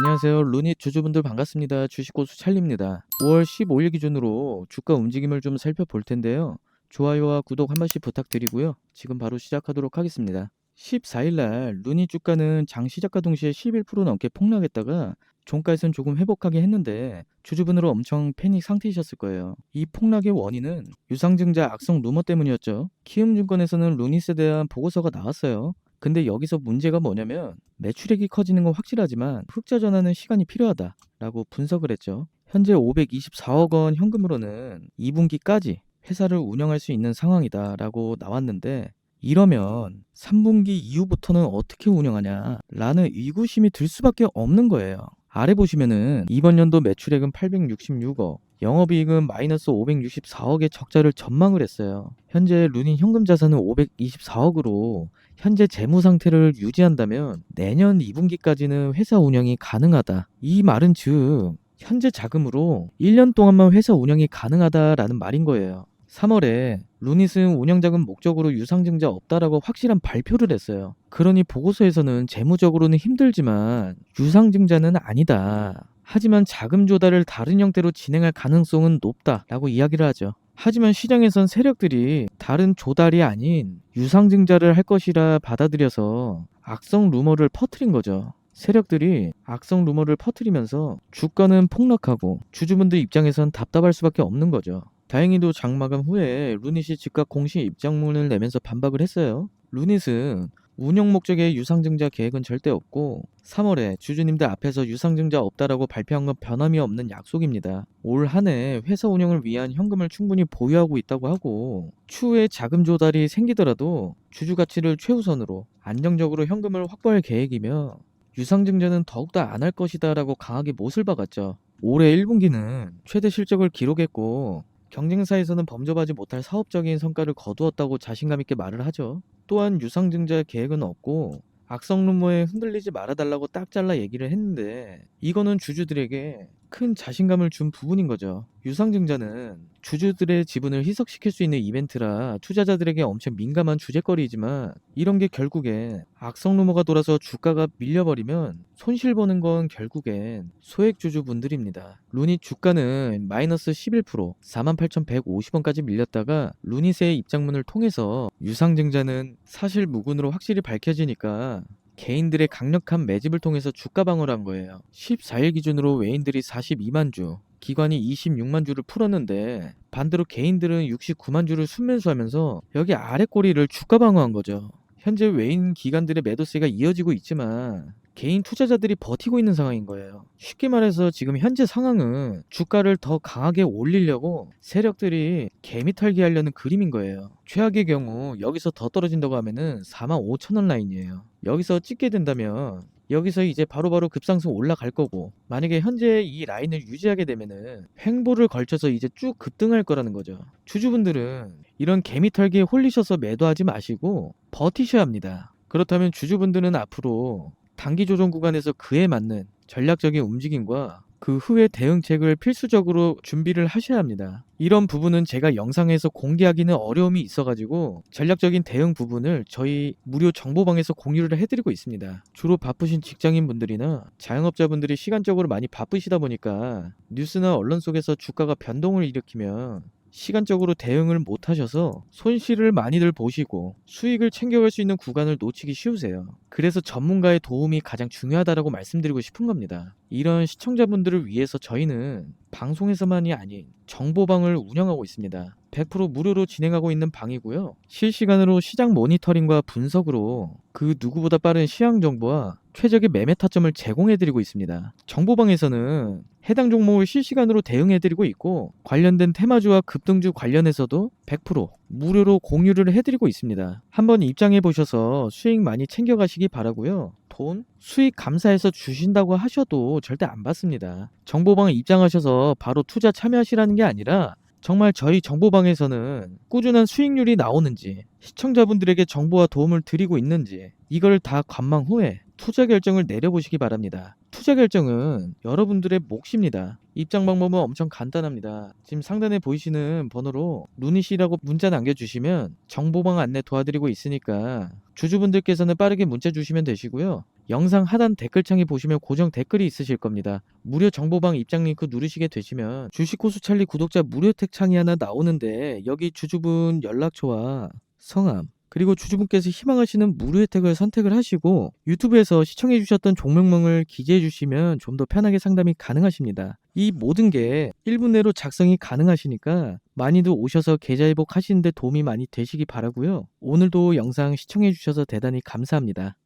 안녕하세요. 루닛 주주분들 반갑습니다. 주식고수 찰리입니다. 5월 15일 기준으로 주가 움직임을 좀 살펴볼 텐데요. 좋아요와 구독 한 번씩 부탁드리고요. 지금 바로 시작하도록 하겠습니다. 14일 날 루닛 주가는 장 시작과 동시에 11% 넘게 폭락했다가 종가에선 조금 회복하게 했는데 주주분으로 엄청 패닉 상태이셨을 거예요. 이 폭락의 원인은 유상증자 악성 루머 때문이었죠. 키움증권에서는 루닛에 대한 보고서가 나왔어요. 근데 여기서 문제가 뭐냐면 매출액이 커지는 건 확실하지만 흑자 전환은 시간이 필요하다라고 분석을 했죠. 현재 524억 원 현금으로는 2분기까지 회사를 운영할 수 있는 상황이다라고 나왔는데 이러면 3분기 이후부터는 어떻게 운영하냐라는 의구심이 들 수밖에 없는 거예요. 아래 보시면은 이번 연도 매출액은 866억, 영업이익은 마이너스 564억의 적자를 전망을 했어요. 현재 루닌 현금 자산은 524억으로 현재 재무 상태를 유지한다면 내년 2분기까지는 회사 운영이 가능하다. 이 말은 즉 현재 자금으로 1년 동안만 회사 운영이 가능하다라는 말인 거예요. 3월에 루닛은 운영자금 목적으로 유상증자 없다라고 확실한 발표를 했어요. 그러니 보고서에서는 재무적으로는 힘들지만 유상증자는 아니다. 하지만 자금 조달을 다른 형태로 진행할 가능성은 높다라고 이야기를 하죠. 하지만 시장에선 세력들이 다른 조달이 아닌 유상증자를 할 것이라 받아들여서 악성 루머를 퍼뜨린 거죠. 세력들이 악성 루머를 퍼뜨리면서 주가는 폭락하고 주주분들 입장에선 답답할 수밖에 없는 거죠. 다행히도 장 마감 후에 루닛이 즉각 공식 입장문을 내면서 반박을 했어요. 루닛은 운영 목적의 유상증자 계획은 절대 없고 3월에 주주님들 앞에서 유상증자 없다라고 발표한 건 변함이 없는 약속입니다. 올 한해 회사 운영을 위한 현금을 충분히 보유하고 있다고 하고 추후에 자금 조달이 생기더라도 주주 가치를 최우선으로 안정적으로 현금을 확보할 계획이며 유상증자는 더욱더 안 할 것이다라고 강하게 못을 박았죠. 올해 1분기는 최대 실적을 기록했고 경쟁사에서는 범접하지 못할 사업적인 성과를 거두었다고 자신감 있게 말을 하죠. 또한 유상증자 계획은 없고 악성 루머에 흔들리지 말아달라고 딱 잘라 얘기를 했는데 이거는 주주들에게 큰 자신감을 준 부분인 거죠. 유상증자는 주주들의 지분을 희석시킬 수 있는 이벤트라 투자자들에게 엄청 민감한 주제거리이지만 이런 게 결국엔 악성 루머가 돌아서 주가가 밀려버리면 손실 보는 건 결국엔 소액 주주분들입니다. 루닛 주가는 마이너스 11% 48,150원까지 밀렸다가 루닛의 입장문을 통해서 유상증자는 사실 무근으로 확실히 밝혀지니까 개인들의 강력한 매집을 통해서 주가 방어를 한 거예요. 14일 기준으로 외인들이 42만 주, 기관이 26만 주를 풀었는데 반대로 개인들은 69만 주를 순매수하면서 여기 아래 꼬리를 주가 방어한 거죠. 현재 외인 기관들의 매도세가 이어지고 있지만 개인 투자자들이 버티고 있는 상황인 거예요. 쉽게 말해서 지금 현재 상황은 주가를 더 강하게 올리려고 세력들이 개미 털기 하려는 그림인 거예요. 최악의 경우 여기서 더 떨어진다고 하면은 4만 5천 원 라인이에요. 여기서 찍게 된다면 여기서 이제 바로바로 급상승 올라갈 거고 만약에 현재 이 라인을 유지하게 되면은 횡보를 걸쳐서 이제 쭉 급등할 거라는 거죠. 주주분들은 이런 개미털기에 홀리셔서 매도하지 마시고 버티셔야 합니다. 그렇다면 주주분들은 앞으로 단기 조정 구간에서 그에 맞는 전략적인 움직임과 그 후에 대응책을 필수적으로 준비를 하셔야 합니다. 이런 부분은 제가 영상에서 공개하기는 어려움이 있어가지고 전략적인 대응 부분을 저희 무료 정보방에서 공유를 해드리고 있습니다. 주로 바쁘신 직장인분들이나 자영업자분들이 시간적으로 많이 바쁘시다 보니까 뉴스나 언론 속에서 주가가 변동을 일으키면 시간적으로 대응을 못 하셔서 손실을 많이들 보시고 수익을 챙겨갈 수 있는 구간을 놓치기 쉬우세요. 그래서 전문가의 도움이 가장 중요하다라고 말씀드리고 싶은 겁니다. 이런 시청자분들을 위해서 저희는 방송에서만이 아닌 정보방을 운영하고 있습니다. 100% 무료로 진행하고 있는 방이고요. 실시간으로 시장 모니터링과 분석으로 그 누구보다 빠른 시황 정보와 최적의 매매 타점을 제공해드리고 있습니다. 정보방에서는 해당 종목을 실시간으로 대응해드리고 있고 관련된 테마주와 급등주 관련해서도 100% 무료로 공유를 해드리고 있습니다. 한번 입장해 보셔서 수익 많이 챙겨가시기 바라고요. 돈, 수익 감사해서 주신다고 하셔도 절대 안 받습니다. 정보방에 입장하셔서 바로 투자 참여하시라는 게 아니라 정말 저희 정보방에서는 꾸준한 수익률이 나오는지 시청자분들에게 정보와 도움을 드리고 있는지 이걸 다 관망 후에 투자 결정을 내려보시기 바랍니다. 투자 결정은 여러분들의 몫입니다. 입장 방법은 엄청 간단합니다. 지금 상단에 보이시는 번호로 루닛이라고 문자 남겨주시면 정보방 안내 도와드리고 있으니까 주주분들께서는 빠르게 문자 주시면 되시고요. 영상 하단 댓글창에 보시면 고정 댓글이 있으실 겁니다. 무료 정보방 입장 링크 누르시게 되시면 주식고수 찰리 구독자 무료 혜택 창이 하나 나오는데 여기 주주분 연락처와 성함 그리고 주주분께서 희망하시는 무료 혜택을 선택을 하시고 유튜브에서 시청해 주셨던 종목명을 기재해 주시면 좀 더 편하게 상담이 가능하십니다. 이 모든 게 1분 내로 작성이 가능하시니까 많이들 오셔서 계좌 회복 하시는데 도움이 많이 되시기 바라고요. 오늘도 영상 시청해 주셔서 대단히 감사합니다.